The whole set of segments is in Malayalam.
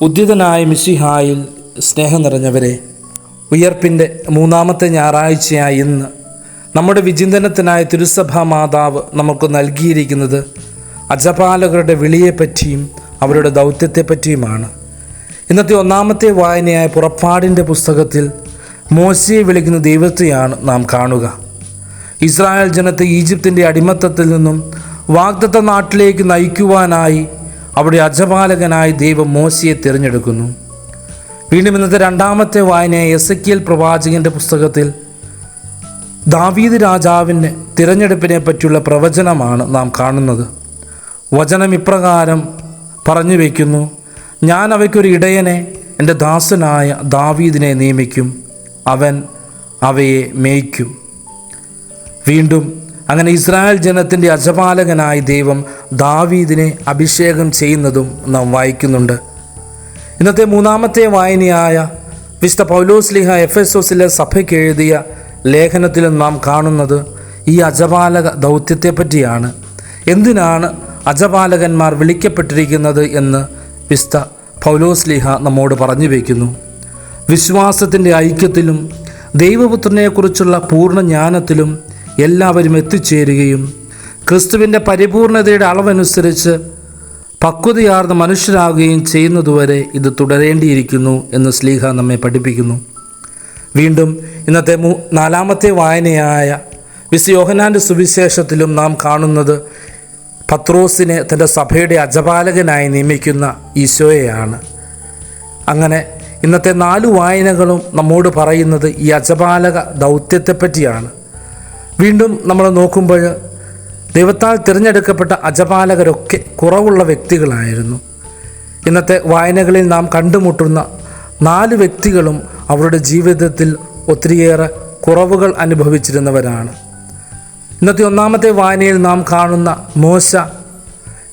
ഉദ്യതനായ മിശിഹായിൽ സ്നേഹം നിറഞ്ഞവരെ ഉയർപ്പിന്റെ മൂന്നാമത്തെ ഞായറാഴ്ചയായ ഇന്ന് നമ്മുടെ വിചിന്തനത്തിനായ തിരുസഭാ മാതാവ് നമുക്ക് നൽകിയിരിക്കുന്നത് അജപാലകരുടെ വിളിയെപ്പറ്റിയും അവരുടെ ദൗത്യത്തെപ്പറ്റിയുമാണ്. ഇന്നത്തെ ഒന്നാമത്തെ വായനയായ പുറപ്പാടിന്റെ പുസ്തകത്തിൽ മോശയെ വിളിക്കുന്ന ദൈവത്തെയാണ് നാം കാണുക. ഇസ്രായേൽ ജനത്തെ ഈജിപ്തിന്റെ അടിമത്തത്തിൽ നിന്നും വാഗ്ദത്ത നാട്ടിലേക്ക് നയിക്കുവാനായി അവിടെ അജപാലകനായി ദൈവം മോശിയെ തിരഞ്ഞെടുക്കുന്നു. വീണ്ടും ഇന്നത്തെ രണ്ടാമത്തെ വായനയായ എസക്കിയൽ പ്രവാചകന്റെ പുസ്തകത്തിൽ ദാവീദ് രാജാവിന്റെ തിരഞ്ഞെടുപ്പിനെ പറ്റിയുള്ള പ്രവചനമാണ് നാം കാണുന്നത്. വചനം ഇപ്രകാരം പറഞ്ഞു വയ്ക്കുന്നു ഞാൻ അവയ്ക്കൊരു ഇടയനെ എന്റെ ദാസനായ ദാവീദിനെ നിയമിക്കും. അവൻ അവയെ മേയ്ക്കും. വീണ്ടും അങ്ങനെ ഇസ്രായേൽ ജനത്തിന്റെ അജപാലകനായ ദൈവം ദാവീദിനെ അഭിഷേകം ചെയ്യുന്നതും നാം വായിക്കുന്നുണ്ട്. ഇന്നത്തെ മൂന്നാമത്തെ വായനയായ വിശുദ്ധ പൗലോസ്ലിഹ എഫ് എസ് ഒസിലെ സഭയ്ക്ക് എഴുതിയ ലേഖനത്തിലും നാം കാണുന്നത് ഈ അജപാലക ദൗത്യത്തെപ്പറ്റിയാണ് എന്തിനാണ് അജപാലകന്മാർ വിളിക്കപ്പെട്ടിരിക്കുന്നത് എന്ന് വിശുദ്ധ പൗലോസ്ലിഹ നമ്മോട് പറഞ്ഞു വയ്ക്കുന്നു വിശ്വാസത്തിന്റെ ഐക്യത്തിലും ദൈവപുത്രനെക്കുറിച്ചുള്ള പൂർണ ജ്ഞാനത്തിലും എല്ലാവരും എത്തിച്ചേരുകയും ക്രിസ്തുവിന്റെ പരിപൂർണതയുടെ അളവനുസരിച്ച് പക്വതയാർന്ന മനുഷ്യരാകുകയും ചെയ്യുന്നതുവരെ ഇത് തുടരേണ്ടിയിരിക്കുന്നു എന്ന് സ്ലീഹ നമ്മെ പഠിപ്പിക്കുന്നു. വീണ്ടും ഇന്നത്തെ മൂ നാലാമത്തെ വായനയായ വിസ് യോഹനാന്റെ സുവിശേഷത്തിലും നാം കാണുന്നത് പത്രോസിനെ തന്റെ സഭയുടെ അജപാലകനായി നിയമിക്കുന്ന ഈശോയെയാണ്. അങ്ങനെ ഇന്നത്തെ നാല് വായനകളും നമ്മോട് പറയുന്നത് ഈ അജപാലക ദൗത്യത്തെപ്പറ്റിയാണ്. വീണ്ടും നമ്മൾ നോക്കുമ്പോൾ ദൈവത്താൽ തിരഞ്ഞെടുക്കപ്പെട്ട അജപാലകരൊക്കെ കുറവുള്ള വ്യക്തികളായിരുന്നു. ഇന്നത്തെ വായനകളിൽ നാം കണ്ടുമുട്ടുന്ന നാല് വ്യക്തികളും അവരുടെ ജീവിതത്തിൽ ഒത്തിരിയേറെ കുറവുകൾ അനുഭവിച്ചിരുന്നവരാണ്. ഇന്നത്തെ ഒന്നാമത്തെ വായനയിൽ നാം കാണുന്ന മോശ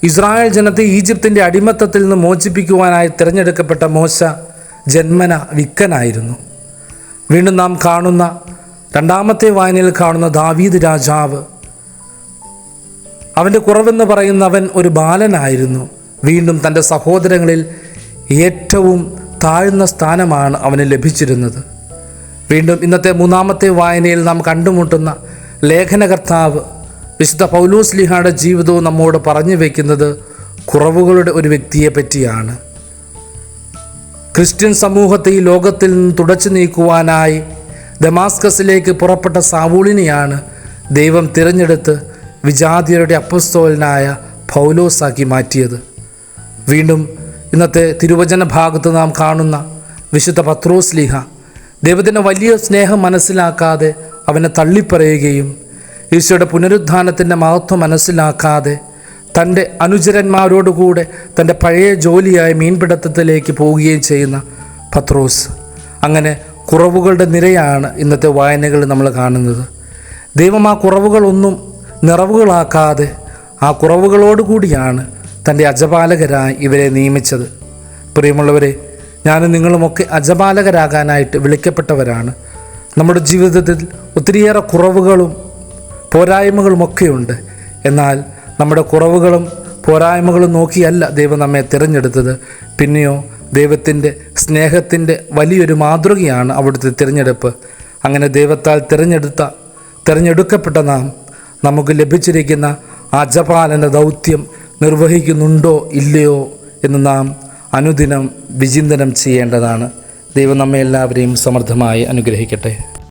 ഇസ്രായേൽ ജനത്തെ ഈജിപ്തിന്റെ അടിമത്തത്തിൽ നിന്ന് മോചിപ്പിക്കുവാനായി തിരഞ്ഞെടുക്കപ്പെട്ട മോശ ജന്മന വിക്കനായിരുന്നു. വീണ്ടും നാം കാണുന്ന രണ്ടാമത്തെ വായനയിൽ കാണുന്ന ദാവീദ് രാജാവ്. അവന്റെ കുറവെന്ന് പറയുന്ന അവൻ ഒരു ബാലനായിരുന്നു. വീണ്ടും തന്റെ സഹോദരങ്ങളിൽ ഏറ്റവും താഴ്ന്ന സ്ഥാനമാണ് അവന് ലഭിച്ചിരുന്നത്. വീണ്ടും ഇന്നത്തെ മൂന്നാമത്തെ വായനയിൽ നാം കണ്ടുമുട്ടുന്ന ലേഖനകർത്താവ് വിശുദ്ധ പൗലൂസ് ലിഹായുടെ ജീവിതവും നമ്മോട് പറഞ്ഞു വയ്ക്കുന്നത് കുറവുകളുടെ ഒരു വ്യക്തിയെ പറ്റിയാണ്. ക്രിസ്ത്യൻ സമൂഹത്തെ ഈ ലോകത്തിൽ നിന്ന് തുടച്ചു നീക്കുവാനായി ദമാസ്കസിലേക്ക് പുറപ്പെട്ട സാവൂളിനെയാണ് ദൈവം തിരഞ്ഞെടുത്ത് വിജാതിയരുടെ അപ്പസ്തോലനായ പൗലോസാക്കി മാറ്റിയത്. വീണ്ടും ഇന്നത്തെ തിരുവചന ഭാഗത്ത് നാം കാണുന്ന വിശുദ്ധ പത്രോസ് ലീഹ ദൈവത്തിന്റെ വലിയ സ്നേഹം മനസ്സിലാക്കാതെ അവനെ തള്ളിപ്പറയുകയും ഈശോയുടെ പുനരുദ്ധാനത്തിന്റെ മഹത്വം മനസ്സിലാക്കാതെ തന്റെ അനുചരന്മാരോടുകൂടെ തന്റെ പഴയ ജോലിയായ മീൻപിടുത്തത്തിലേക്ക് പോവുകയും ചെയ്യുന്ന പത്രോസ്. അങ്ങനെ കുറവുകളുടെ നിരയാണ് ഇന്നത്തെ വായനകളിൽ നമ്മൾ കാണുന്നത്. ദൈവം ആ കുറവുകളൊന്നും നിറവുകളാക്കാതെ ആ കുറവുകളോടുകൂടിയാണ് തന്റെ അജപാലകരായി ഇവരെ നിയമിച്ചത്. പ്രിയമുള്ളവരെ ഞാനും നിങ്ങളുമൊക്കെ അജപാലകരാകാനായിട്ട് വിളിക്കപ്പെട്ടവരാണ്. നമ്മുടെ ജീവിതത്തിൽ ഒത്തിരിയേറെ കുറവുകളും പോരായ്മകളുമൊക്കെയുണ്ട്. എന്നാൽ നമ്മുടെ കുറവുകളും പോരായ്മകളും നോക്കിയല്ല ദൈവം നമ്മെ തിരഞ്ഞെടുത്തത്. പിന്നെയോ ദൈവത്തിന്റെ സ്നേഹത്തിന്റെ വലിയൊരു മാതൃകയാണ് അവിടുത്തെ തിരഞ്ഞെടുപ്പ്. അങ്ങനെ ദൈവത്താൽ തിരഞ്ഞെടുത്ത തിരഞ്ഞെടുക്കപ്പെട്ട നാം നമുക്ക് ലഭിച്ചിരിക്കുന്ന ആ ജപാലന ദൗത്യം നിർവഹിക്കുന്നുണ്ടോ ഇല്ലയോ എന്ന് നാം അനുദിനം വിചിന്തനം ചെയ്യേണ്ടതാണ്. ദൈവം നമ്മെ എല്ലാവരെയും സമൃദ്ധമായി അനുഗ്രഹിക്കട്ടെ.